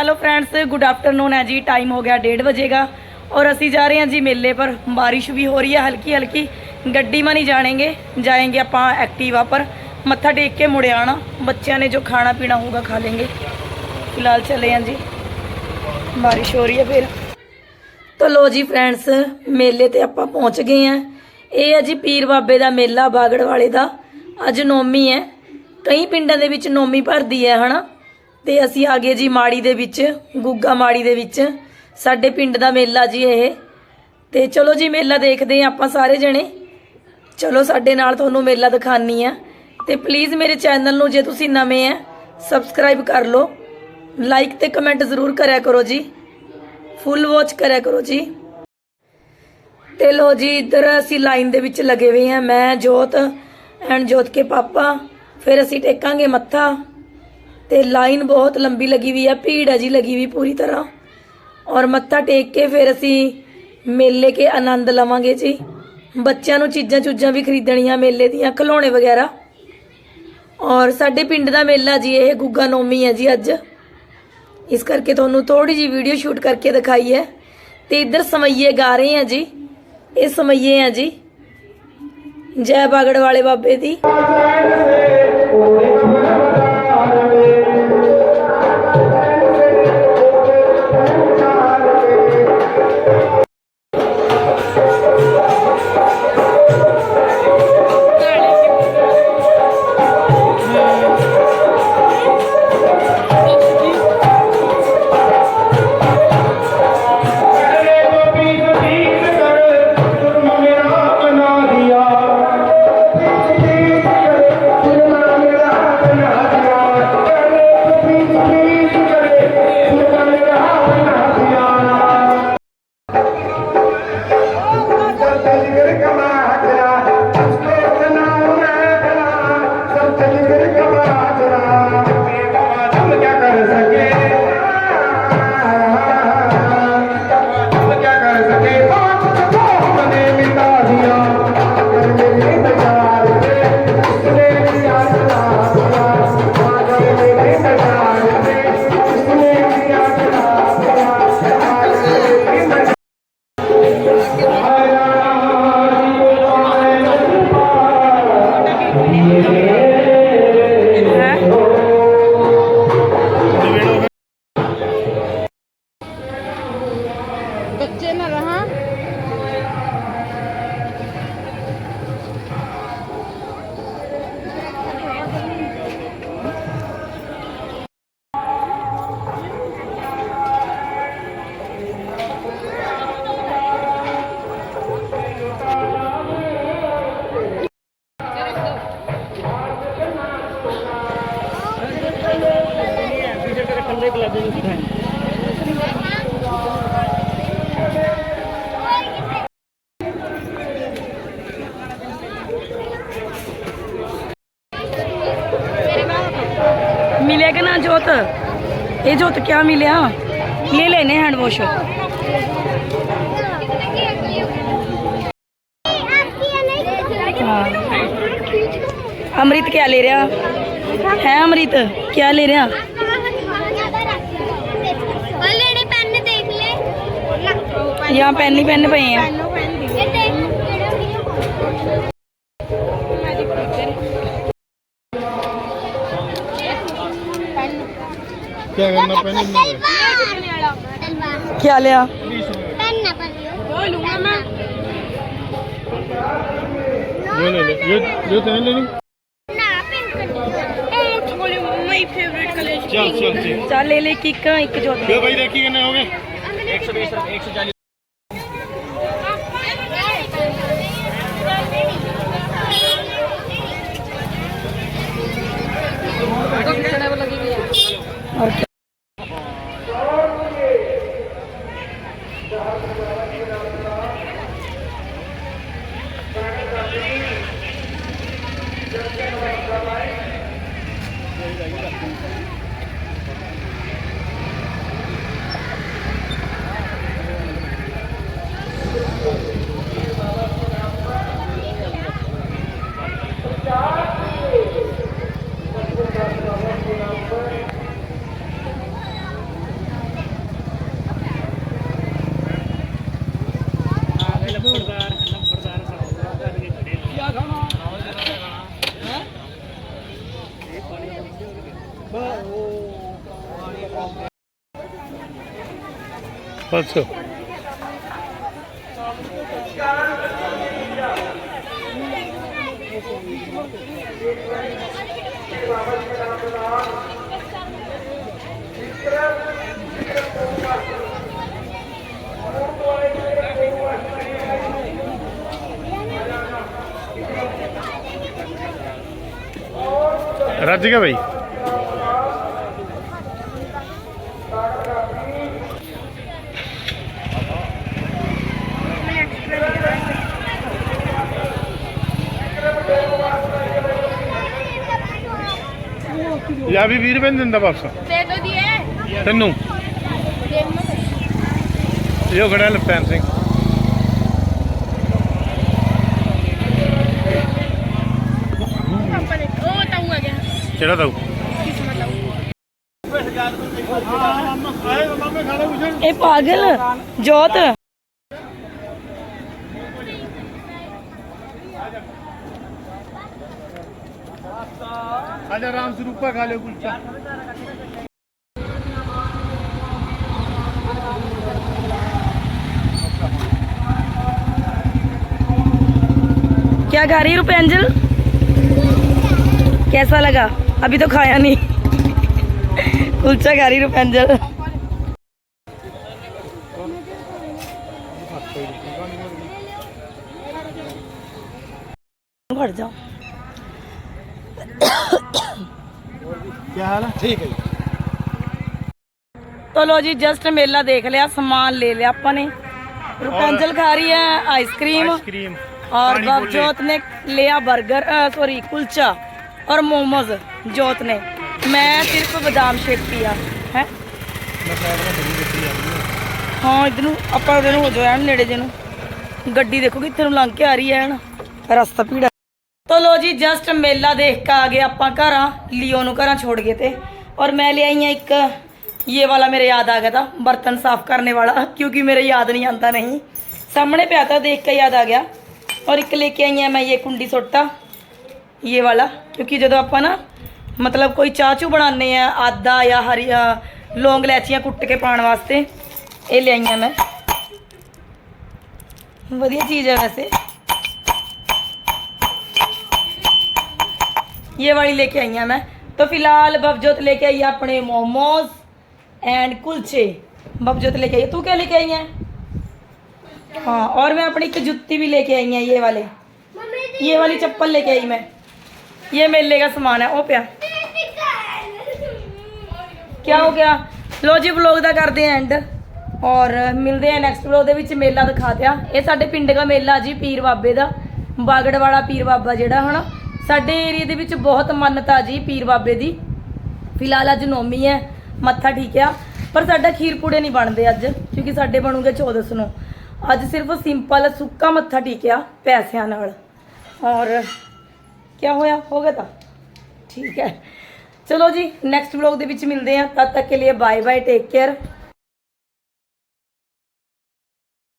Hello friends good afternoon ਹੈ ਜੀ time ਹੋ ਗਿਆ 1:30 ਵਜੇਗਾ ਔਰ ਅਸੀਂ ਜਾ ਰਹੇ ਹਾਂ ਜੀ ਮੇਲੇ ਪਰ, ਬਾਰਿਸ਼ ਵੀ ਹੋ ਰਹੀ ਹੈ ਹਲਕੀ ਹਲਕੀ। ਗੱਡੀ ਮਾ ਨਹੀਂ ਜਾਣਗੇ, ਜਾਏਗੇ ਆਪਾਂ ਐਕਟਿਵਾ ਪਰ। ਮੱਥਾ ਟੇਕ ਕੇ ਮੁੜਿਆ ਆਣਾ ਬੱਚਿਆਂ ਨੇ ਜੋ ਖਾਣਾ ਪੀਣਾ ਹੋਊਗਾ ਖਾ ਲੇਂਗੇ। ਫਿਲਹਾਲ ਚਲੇ ਹਾਂ ਜੀ। ਬਾਰਿਸ਼ ਹੋ ਰਹੀ ਹੈ ਫਿਰ। ਤਾਂ ਲੋ ਜੀ ਫਰੈਂਡਸ ਮੇਲੇ ਤੇ ਆਪਾਂ ਪਹੁੰਚ ਗਏ ਆ ਇਹ ਹੈ ਜੀ ਪੀਰ ਬਾਬੇ ਦਾ ਮੇਲਾ ਬਾਗੜ ਵਾਲੇ ਦਾ। ਅੱਜ ਨੌਮੀ ਹੈ। ਕਈ ਪਿੰਡਾਂ ਦੇ ਵਿੱਚ ਨੌਮੀ ਭਰਦੀ ਹੈ, ਹਨਾ? ਤੇ ਅਸੀਂ ਆ ਗਏ ਜੀ ਮਾੜੀ ਦੇ ਵਿੱਚ, ਗੁੱਗਾ ਮਾੜੀ ਦੇ ਵਿੱਚ। ਸਾਡੇ ਪਿੰਡ ਦਾ ਮੇਲਾ ਜੀ ਇਹ। ਤੇ ਚਲੋ ਜੀ, ਮੇਲਾ ਦੇਖਦੇ ਆ ਆਪਾਂ ਸਾਰੇ ਜਣੇ। ਚਲੋ, ਸਾਡੇ ਨਾਲ ਤੁਹਾਨੂੰ ਮੇਲਾ ਦਿਖਾਨੀ ਆ। ਤੇ ਪਲੀਜ਼ ਮੇਰੇ ਚੈਨਲ ਨੂੰ ਜੇ ਤੁਸੀਂ ਨਵੇਂ ਆ ਸਬਸਕ੍ਰਾਈਬ ਕਰ ਲਓ। ਲਾਈਕ ਤੇ ਕਮੈਂਟ ਜ਼ਰੂਰ ਕਰਿਆ ਕਰੋ ਜੀ। ਫੁੱਲ ਵਾਚ ਕਰਿਆ ਕਰੋ ਜੀ। ਤੇ ਲੋ ਜੀ, ਇੱਧਰ ਅਸੀਂ ਲਾਈਨ ਦੇ ਵਿੱਚ ਲੱਗੇ ਹੋਏ ਆ। ਮੈਂ, ਜੋਤ ਐਂਡ ਜੋਤ ਕੇ ਪਾਪਾ। ਫਿਰ ਅਸੀਂ ਟੇਕਾਂਗੇ ਮੱਥਾ। ਤੇ ਲਾਈਨ ਬਹੁਤ ਲੰਬੀ ਲੱਗੀ ਹੋਈ ਹੈ ਭੀੜ ਹੈ ਜੀ ਲੱਗੀ ਹੋਈ ਪੂਰੀ ਤਰ੍ਹਾਂ। ਔਰ ਮੱਥਾ ਟੇਕ ਕੇ ਫਿਰ ਅਸੀਂ ਮੇਲੇ ਕੇ ਆਨੰਦ ਲਵਾਂਗੇ ਜੀ। ਬੱਚਿਆਂ ਨੂੰ ਚੀਜ਼ਾਂ ਚੂਜ਼ਾਂ ਵੀ ਖਰੀਦਣੀਆਂ ਮੇਲੇ ਦੀਆਂ ਖਿਡੌਣੇ ਵਗੈਰਾ। ਔਰ ਸਾਡੇ ਪਿੰਡ ਦਾ ਮੇਲਾ ਜੀ, ਇਹ ਗੁੱਗਾ ਨੌਮੀ ਹੈ ਜੀ ਅੱਜ। ਇਸ ਕਰਕੇ ਤੁਹਾਨੂੰ ਥੋੜੀ ਜੀ ਵੀਡੀਓ ਸ਼ੂਟ ਕਰਕੇ ਦਿਖਾਈ ਹੈ। ਤੇ ਇੱਧਰ ਸਮਈਏ ਗਾ ਰਹੇ ਆ ਜੀ। ਇਹ ਸਮਈਏ ਆ ਜੀ। ਜੈ ਬਾਗੜ ਵਾਲੇ ਬਾਬੇ ਦੀ। ये जो तो क्या मिला ले लेने हैंड वॉश अमृत क्या ले रहा है अमृत क्या ले रहा यहाँ पेन ही पेन पे हैं क्या करना पहने तलवार तलवार क्या लिया पेन ना पर वो लूंगा मैं ये ले ले ये ये तो नहीं लेनी ना pink colour my favourite colour चल चल चल ले ले किक का एक जोत ले भाई देखिए कितने हो गए 120 140 પાંચસો રાજીકા ભાઈ ਪੰਜਾਬੀ 20 ਰੁਪਏ ਦਿੰਦਾ ਵਾਪਸ। ਦੇ ਦੋ ਦੀਏ ਤੈਨੂੰ? ਦੇ ਮਤ ਇਹੋ ਖੜਾ ਲਪਟੈਨ ਸਿੰਘ। ਕਿਹੜਾ ਤਾਊ ਇਹ ਪਾਗਲ ਜੋਤ। अरे राम से रुपा खा लो कुलचा। क्या खा रही रुपये अंजल? कैसा लगा? अभी तो खाया नहीं। कुलचा खा रही रुपये अंजल। भर जाओ। ਕੀ ਹਾਲ ਹੈ ਠੀਕ ਹੈ ਜੀ तो लो जी जस्ट मेला देख लिया सामान ले लिया अपन ने रूपेंजल खा रही है आइसक्रीम ਆਈਸਕ੍ਰੀਮ और पानी बाब बोले। जोत ने लिया बर्गर सॉरी कुलचा और मोमोज जोत ने मैं सिर्फ बादाम शेक पिया है ਹਾਂ ਇਧਰ ਨੂੰ ਆਪਾਂ ਉਹਦੇ ਨੂੰ ਹੋ ਜਾਇਆ ਨੇੜੇ ਜੇ ਨੂੰ ਗੱਡੀ ਦੇਖੋ ਕਿੱਥੇ ਨੂੰ ਲੰਘ ਕੇ ਆ ਰਹੀ ਹੈ ਹਣ ਰਸਤਾ ਭੀੜਾ ਤੋ ਲੋ ਜੀ ਜਸਟ ਮੇਲਾ ਦੇਖ ਕੇ ਆ ਗਏ ਆਪਾਂ ਘਰਾਂ। ਲਿਓ ਨੂੰ ਘਰਾਂ ਛੋੜ ਗਏ ਤੇ। ਔਰ ਮੈਂ ਲੈ ਆਈ ਹਾਂ ਇੱਕ, ਇਹ ਵਾਲਾ ਮੇਰੇ ਯਾਦ ਆ ਗਿਆ ਤਾਂ, ਬਰਤਨ ਸਾਫ਼ ਕਰਨੇ ਵਾਲਾ, ਕਿਉਂਕਿ ਮੇਰੇ ਯਾਦ ਨਹੀਂ ਆਉਂਦਾ ਨਹੀਂ। ਸਾਹਮਣੇ ਪਿਆ ਤਾਂ ਦੇਖ ਕੇ ਯਾਦ ਆ ਗਿਆ। ਔਰ ਇੱਕ ਲੈ ਕੇ ਆਈ ਹਾਂ ਮੈਂ ਇਹ ਕੁੰਡੀ ਸੋਟਾ, ਇਹ ਵਾਲਾ। ਕਿਉਂਕਿ ਜਦੋਂ ਆਪਾਂ ਨਾ, ਮਤਲਬ ਕੋਈ ਚਾਹ ਚੂ ਬਣਾਉਂਦੇ ਆ, ਆਦਾ ਜਾਂ ਹਰੀ ਲੌਂਗ ਲੈਚੀਆਂ ਕੁੱਟ ਕੇ ਪਾਉਣ ਵਾਸਤੇ, ਇਹ ਲਿਆਈਆਂ ਮੈਂ। ਵਧੀਆ ਚੀਜ਼ ਹੈ ਵੈਸੇ। ये वाली लेके आई हैं मैं तो फिलहाल बबजोत लेके आई है अपने मोमोज एंड कुलचे बबजोत लेके आई है तू क्या लेके आई है हाँ और मैं अपनी एक जुत्ती भी लेके आई है ये वाले ये वाली चप्पल लेके आई मैं ये मेले का सामान है ओ प्या क्या ਹੋ ਗਿਆ ਲੋ ਜੀ ਵਲੌਗ ਦਾ ਕਰਦੇ ਆਂ ਐਂਡ ਔਰ ਮਿਲਦੇ ਆ ਨੈਕਸਟ ਵਲੌਗ ਦੇ ਵਿੱਚ ਮੇਲਾ ਦਿਖਾ ਦਿਆ ਇਹ ਸਾਡੇ ਪਿੰਡ ਦਾ ਮੇਲਾ ਜੀ ਪੀਰ ਬਾਬੇ ਦਾ ਬਾਗੜ ਵਾਲਾ ਪੀਰ ਬਾਬਾ ਜਿਹੜਾ ਹਨਾ ਸਾਡੇ ਏਰੀਆ ਦੇ ਵਿੱਚ ਬਹੁਤ ਮੰਨਤਾ ਜੀ ਪੀਰ ਬਾਬੇ ਦੀ। ਫਿਲਹਾਲ ਅੱਜ ਨੌਮੀ ਹੈ, ਮੱਥਾ ਠੀਕਿਆ ਪਰ ਸਾਡਾ ਖੀਰ ਪੂੜੇ ਨਹੀਂ ਬਣਦੇ ਅੱਜ, ਕਿਉਂਕਿ ਸਾਡੇ ਬਣੂਗੇ 14 ਨੂੰ। ਅੱਜ ਸਿਰਫ ਸਿੰਪਲ ਸੁੱਕਾ ਮੱਥਾ ਠੀਕਿਆ ਪੈਸਿਆਂ ਨਾਲ। ਔਰ ਕੀ ਹੋਇਆ? ਹੋ ਗਿਆ ਤਾਂ? ਠੀਕ ਹੈ। ਚਲੋ ਜੀ ਨੈਕਸਟ ਵਲੌਗ ਦੇ ਵਿੱਚ ਮਿਲਦੇ ਹਾਂ। ਤਦ ਤੱਕ ਕੇ ਲਈ ਬਾਏ ਬਾਏ ਟੇਕ ਕੇਅਰ